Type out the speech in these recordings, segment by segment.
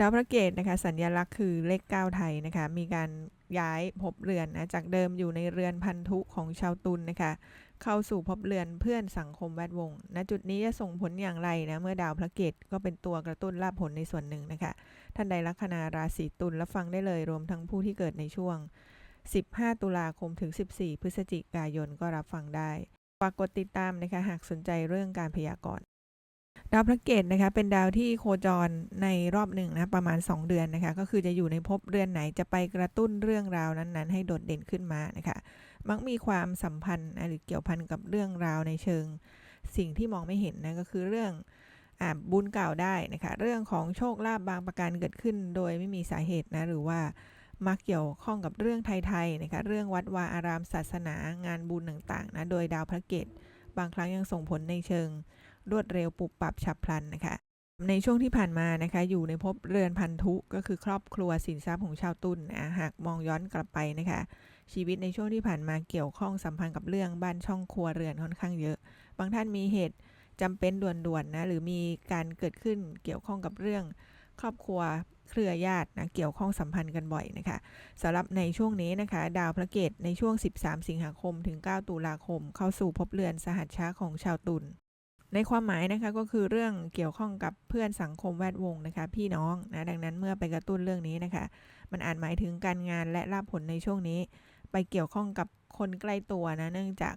ดาวพระเกตนะคะสัญลักษณ์คือเลขเก้าไทยนะคะมีการย้ายภพเรือนนะจากเดิมอยู่ในเรือนพันธุของชาวตุลนะคะเข้าสู่ภพเรือนเพื่อนสังคมแวดวงณจุดนี้จะส่งผลอย่างไรนะเมื่อดาวพระเกตก็เป็นตัวกระตุ้นลาภผลในส่วนหนึ่งนะคะท่านใดลัคนาราศีตุลรับฟังได้เลยรวมทั้งผู้ที่เกิดในช่วง 15 ตุลาคมถึง 14 พฤศจิกายนก็รับฟังได้ฝากกดติดตามนะคะหากสนใจเรื่องการพยากรณ์ ดาวพระเกตนะคะเป็นดาวที่โคจรในรอบหนึ่งนะประมาณ 2 เดือนนะคะก็คือจะอยู่ในภพเรือนไหนจะไปกระตุ้นเรื่องราวนั้นๆ ให้โดดเด่นขึ้นมานะคะมักมีความสัมพันธ์หรือเกี่ยวพันกับเรื่องราวในเชิง สิ่งที่มองไม่เห็นนะก็คือเรื่องอบุญเก่าได้นะคะเรื่องของโชคลาภบางประการเกิดขึ้น โดยไม่มีสาเหตุนะหรือว่ามักเกี่ยวข้องกับเรื่องไทยๆนะคะเรื่องวัดวาอารามศาสนางานบุญต่างๆนะโดยดาวพระเกตบางครั้งยังส่งผลในเชิง รวดเร็วปุบปรับฉับพลันนะคะ ในช่วงที่ผ่านมานะคะ อยู่ในภพเรือนพันธุก็คือครอบครัวสินทรัพย์ของชาวตุลนนะหากมองย้อนกลับไปนะคะ ชีวิตในช่วงที่ผ่านมาเกี่ยวข้องสัมพันธ์กับเรื่องบ้านช่องครัวเรือนค่อนข้างเยอะ บางท่านมีเหตุจำเป็นด่วนๆนะหรือมีการเกิดขึ้นเกี่ยวข้องกับเรื่องครอบครัวเครือญาตินะเกี่ยวข้องสัมพันธ์กันบ่อยนะคะสำหรับในช่วงนี้นะคะ ดาวพระเกตในช่วง 13 สิงหาคมถึง 9 ตุลาคม เข้าสู่ภพเรือนสหัชชาของชาวตุล ในความหมายนะคะก็คือเรื่องเกี่ยวข้องกับเพื่อนสังคมแวดวงนะคะ พี่น้องนะดังนั้นเมื่อไปกระตุ้นเรื่องนี้นะคะ มันอาจหมายถึงการงานและลาภผลในช่วงนี้ ไปเกี่ยวข้องกับคนใกล้ตัวนะเนื่องจาก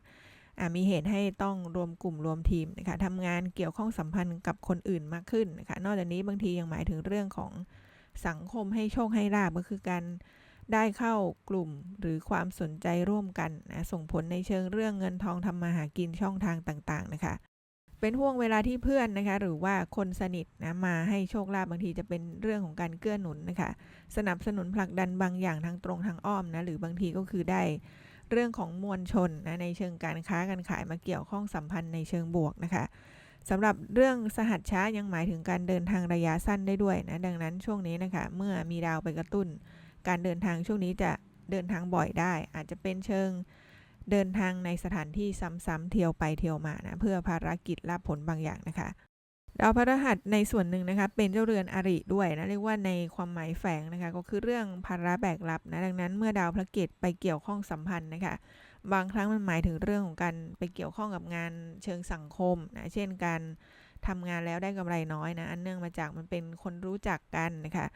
มีเหตุให้ต้องรวมกลุ่มรวมทีมนะคะทำงานเกี่ยวข้องสัมพันธ์กับคนอื่นมากขึ้นนะคะนอกจากนี้บางทียังหมายถึงเรื่องของสังคมให้โชคให้ลาบก็คือการได้เข้ากลุ่มหรือความสนใจร่วมกันนะส่งผลในเชิงเรื่องเงินทองทำมาหากินช่องทางต่างๆนะคะ เป็นห่วงเวลาที่เพื่อนนะคะ หรือว่าคนสนิทนะมาให้โชคลาภบางทีจะเป็นเรื่องของการเกื้อหนุนนะคะ สนับสนุนผลักดันบางอย่างทางตรงทางอ้อมนะหรือบางทีก็คือได้เรื่องของมวลชนนะในเชิงการค้าการขายมาเกี่ยวข้องสัมพันธ์ในเชิงบวกนะคะสำหรับเรื่องสหัสช้ายังหมายถึงการเดินทางระยะสั้นได้ด้วยนะดังนั้นช่วงนี้นะคะ เมื่อมีดาวไปกระตุ้น การเดินทางช่วงนี้จะเดินทางบ่อยได้ อาจจะเป็นเชิง เดินทางในสถานที่ซ้ำๆเที่ยวไปเที่ยวมานะเพื่อภารกิจรับผลบางอย่างนะคะดาวพฤหัสในส่วนหนึ่งนะคะเป็นเจ้าเรือนอริด้วยนะเรียกว่าในความหมายแฝงนะคะก็คือเรื่องภาระแบกรับนะดังนั้นเมื่อดาวพระเกตไปเกี่ยวข้องสัมพันธ์นะคะบางครั้งมันหมายถึงเรื่องของการไปเกี่ยวข้องกับงานเชิงสังคมนะเช่นการทำงานแล้วได้กำไรน้อยนะอันเนื่องมาจากมันเป็นคนรู้จักกันนะคะ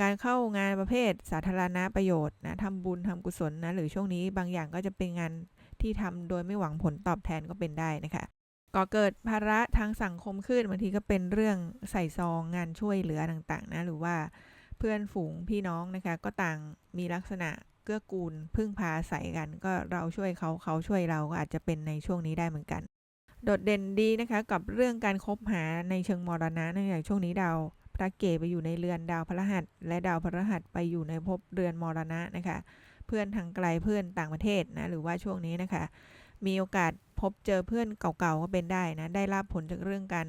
การเข้างานประเภทสาธารณประโยชน์นะทำบุญทำกุศลนะหรือช่วงนี้บางอย่างก็จะเป็นงานที่ทำโดยไม่หวังผลตอบแทนก็เป็นได้นะคะก็เกิดภาระทางสังคมขึ้นบางทีก็เป็นเรื่องใส่ซองงานช่วยเหลือต่างๆนะหรือว่าเพื่อนฝูงพี่น้องนะคะก็ต่างมีลักษณะเกื้อกูลพึ่งพาใส่กัน ก็เราช่วยเขาเขาช่วยเราก็อาจจะเป็นในช่วงนี้ได้เหมือนกัน โดดเด่นดีนะคะกับเรื่องการคบหาในเชิงมรณะเนื่องจากช่วงนี้ดาว ระเกตไปอยู่ในเรือนดาวพระหัส และดาวพระหัสไปอยู่ในภพเรือนมรณะนะคะ เพื่อนทางไกลเพื่อนต่างประเทศนะหรือว่าช่วงนี้นะคะ มีโอกาสพบเจอเพื่อนเก่าๆก็เป็นได้นะได้รับผลจากเรื่องการ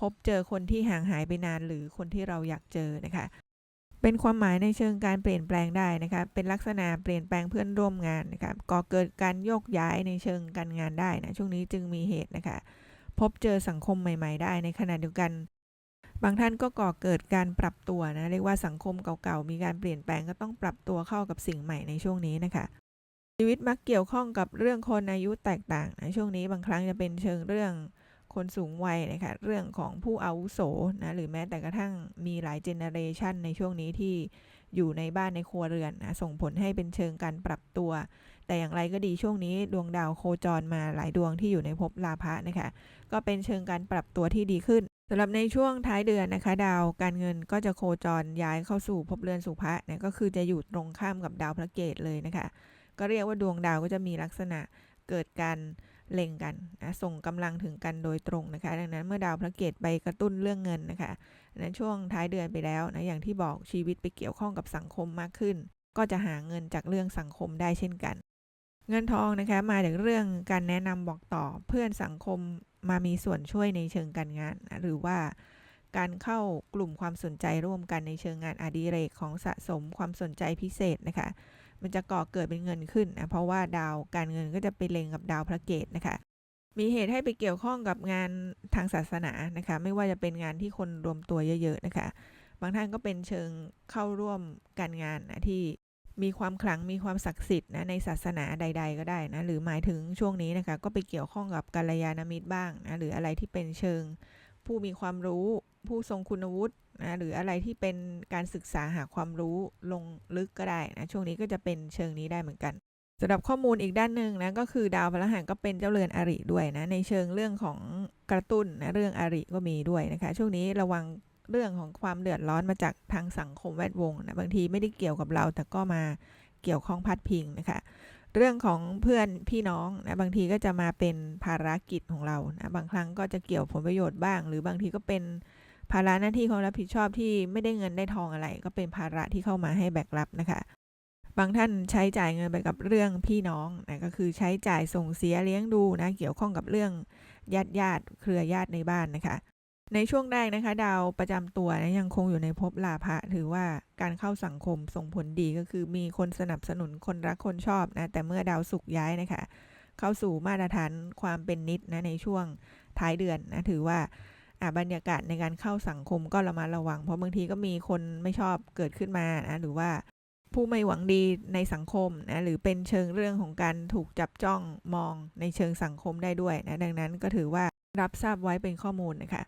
พบเจอคนที่ห่างหายไปนานหรือคนที่เราอยากเจอนะคะ เป็นความหมายในเชิงการเปลี่ยนแปลงได้นะคะ เป็นลักษณะเปลี่ยนแปลงเพื่อนร่วมงานนะคะก่อเกิดการโยกย้ายในเชิงการงานได้นะช่วงนี้จึงมีเหตุนะคะ พบเจอสังคมใหม่ ๆ ได้ในขณะเดียวกัน บางท่านก็ก่อเกิดการปรับตัวนะ เรียกว่าสังคมเก่าๆ มีการเปลี่ยนแปลงก็ต้องปรับตัวเข้ากับสิ่งใหม่ในช่วงนี้นะคะ ชีวิตมักเกี่ยวข้องกับเรื่องคนอายุแตกต่างนะช่วงนี้บางครั้งจะเป็นเชิงเรื่องคนสูงวัยนะคะเรื่องของผู้อาวุโสนะหรือแม้แต่กระทั่งมีหลายเจเนเรชันในช่วงนี้ที่อยู่ในบ้านในครัวเรือนนะส่งผลให้เป็นเชิงการปรับตัว แต่อย่างไรก็ดีช่วงนี้ดวงดาวโคจรมาหลายดวงที่อยู่ในภพลาภะนะคะก็เป็นเชิงการปรับตัวที่ดีขึ้น สำหรับในช่วงท้ายเดือนนะคะ ดาวการเงินก็จะโคจรย้ายเข้าสู่ภพเรือนสุภะนะก็คือจะอยู่ตรงข้ามกับดาวพระเกตเลยนะคะ ก็เรียกว่าดวงดาวก็จะมีลักษณะเกิดการเล็งกันนะส่งกำลังถึงกันโดยตรงนะคะ ดังนั้นเมื่อดาวพระเกตไปกระตุ้นเรื่องเงินนะคะในช่วงท้ายเดือนไปแล้วนะอย่างที่บอกชีวิตไปเกี่ยวข้องกับสังคมมากขึ้น ก็จะหาเงินจากเรื่องสังคมได้เช่นกัน เงินทองนะคะมาจากเรื่องการแนะนำบอกต่อเพื่อนสังคมมามีส่วนช่วยในเชิงการงาน หรือว่าการเข้ากลุ่มความสนใจร่วมกันในเชิงงานอดิเรกของสะสมความสนใจพิเศษนะคะ มันจะก่อเกิดเป็นเงินขึ้นนะเพราะว่าดาวการเงินก็จะไปเล็งกับดาวพระเกตนะคะ มีเหตุให้ไปเกี่ยวข้องกับงานทางศาสนานะคะ ไม่ว่าจะเป็นงานที่คนรวมตัวเยอะ ๆ นะคะ บางท่านก็เป็นเชิงเข้าร่วมการงานนะที่ มีความขลังมีความศักดิ์สิทธิ์นะในศาสนาใด ๆ ก็ได้นะหรือหมายถึงช่วงนี้นะคะก็ไปเกี่ยวข้องกับกัลยาณมิตรบ้างนะหรืออะไรที่เป็นเชิง ผู้มีความรู้ผู้ทรงคุณวุฒินะหรืออะไรที่เป็นการศึกษาหาความรู้ลงลึกก็ได้นะช่วงนี้ก็จะเป็นเชิงนี้ได้เหมือนกันสำหรับข้อมูลอีกด้านหนึ่งนะก็คือดาวพฤหัสก็เป็นเจ้าเรือนอริด้วยนะในเชิงเรื่องของกระตุ้นนะเรื่องอริก็มีด้วยนะคะ ช่วงนี้ระวัง เรื่องของความเดือดร้อนมาจากทางสังคมแวดวงนะบางทีไม่ได้เกี่ยวกับเรา แต่ก็มาเกี่ยวข้องพัดพิงนะคะเรื่องของเพื่อนพี่น้องนะบางทีก็จะมาเป็นภารกิจของเรานะบางครั้งก็จะเกี่ยวผลประโยชน์บ้าง หรือบางทีก็เป็นภาระหน้าที่ความรับผิดชอบที่ไม่ได้เงินได้ทองอะไร ก็เป็นภาระที่เข้ามาให้แบกรับนะคะบางท่านใช้จ่ายเงินไปกับเรื่องพี่น้องนะก็คือใช้จ่ายส่งเสียเลี้ยงดูนะเกี่ยวข้องกับเรื่องญาติญาติเครือญาติในบ้านนะคะ ในช่วงแรกนะคะ ดาวประจำตัวนะยังคงอยู่ในภพลาภะถือว่าการเข้าสังคมส่งผลดีก็คือมีคนสนับสนุนคนรักคนชอบนะแต่เมื่อดาวศุกย้ายนะคะ เข้าสู่มาตรฐานความเป็นนิดนะในช่วงท้ายเดือนนะถือว่าบรรยากาศในการเข้าสังคมก็ระมัดระวัง เพราะบางทีก็มีคนไม่ชอบเกิดขึ้นมานะหรือว่าผู้ไม่หวังดีในสังคมนะหรือเป็นเชิงเรื่องของการถูกจับจ้องมองในเชิงสังคมได้ด้วยนะดังนั้นก็ถือว่ารับทราบไว้เป็นข้อมูลนะคะ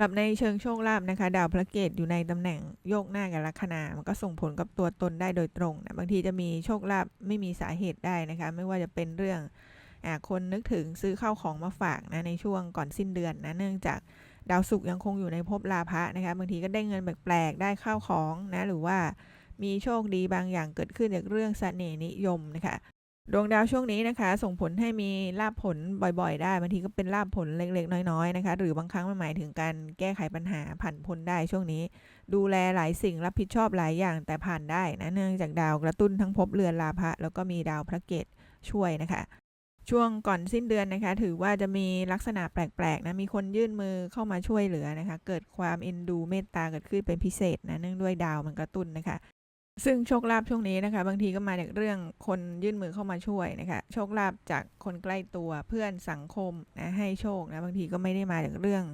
หรับในเชิงโชคลาภนะคะ ดาวพระเกตอยู่ในตำแหน่งโยกหน้ากับลัคนา มันก็ส่งผลกับตัวตนได้โดยตรงนะบางทีจะมีโชคลาภไม่มีสาเหตุได้นะคะ ไม่ว่าจะเป็นเรื่องอคนนึกถึงซื้อข้าวของมาฝากนะในช่วงก่อนสิ้นเดือนนะเนื่องจากดาวศุกร์ยังคงอยู่ในภพลาภะนะคะบางทีก็ได้เงินแปลกๆได้ข้าวของนะหรือว่ามีโชคดีบางอย่างเกิดขึ้นจากเรื่องเสน่ห์นิยมนะคะ ดวงดาวช่วงนี้นะคะ ส่งผลให้มีลาบผลบ่อยๆ ได้บางทีก็เป็นลาบผลเล็กๆ น้อยๆนะคะ หรือบางครั้งมันหมายถึงการแก้ไขปัญหาผ่านพ้นได้ช่วงนี้ ดูแลหลายสิ่งรับผิดชอบหลายอย่างแต่ผ่านได้นะเนื่องจากดาวกระตุ้นทั้งภพเรือนลาภะแล้วก็มีดาวพระเกตช่วยนะคะ ช่วงก่อนสิ้นเดือนนะคะ ถือว่าจะมีลักษณะแปลกๆนะมีคนยื่นมือเข้ามาช่วยเหลือนะคะ เกิดความเอ็นดูเมตตาเกิดขึ้นเป็นพิเศษนะเนื่องด้วยดาวมันกระตุ้นนะคะ ซึ่งโชคลาภช่วงนี้นะคะ บางทีก็มาจากเรื่องคนยื่นมือเข้ามาช่วยนะคะโชคลาภจากคนใกล้ตัวเพื่อนสังคมนะให้โชคนะบางทีก็ไม่ได้มาจากเรื่อง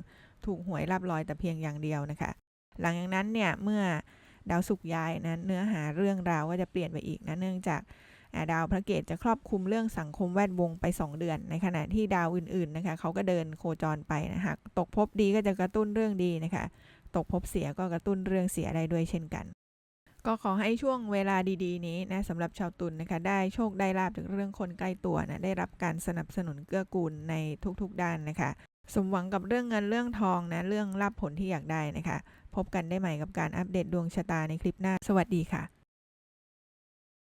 ถูกหวยรับรอยแต่เพียงอย่างเดียวนะคะ หลังจากนั้นเนี่ยเมื่อดาวศุกย้ายนะเนื้อหาเรื่องราวก็จะเปลี่ยนไปอีกนะเนื่องจากดาวพระเกตจะครอบคลุมเรื่องสังคมแวดวงไป 2 เดือน ในขณะที่ดาวอื่นๆนะคะเขาก็เดินโคจรไปนะคะตกภพดีก็จะกระตุ้นเรื่องดีนะคะ ตกภพเสียก็กระตุ้นเรื่องเสียได้ด้วยเช่นกัน ก็ขอให้ช่วงเวลาดีๆ นี้นะสำหรับชาวตุลนนะคะได้โชคได้ลาบจากเรื่องคนใกล้ตัวนะได้รับการสนับสนุนเกื้อกูลในทุกๆด้านนะคะ สมหวังกับเรื่องเงินเรื่องทองนะเรื่องรับผลที่อยากได้นะคะ พบกันได้ใหม่กับการอัปเดตดวงชะตาในคลิปหน้า สวัสดีค่ะ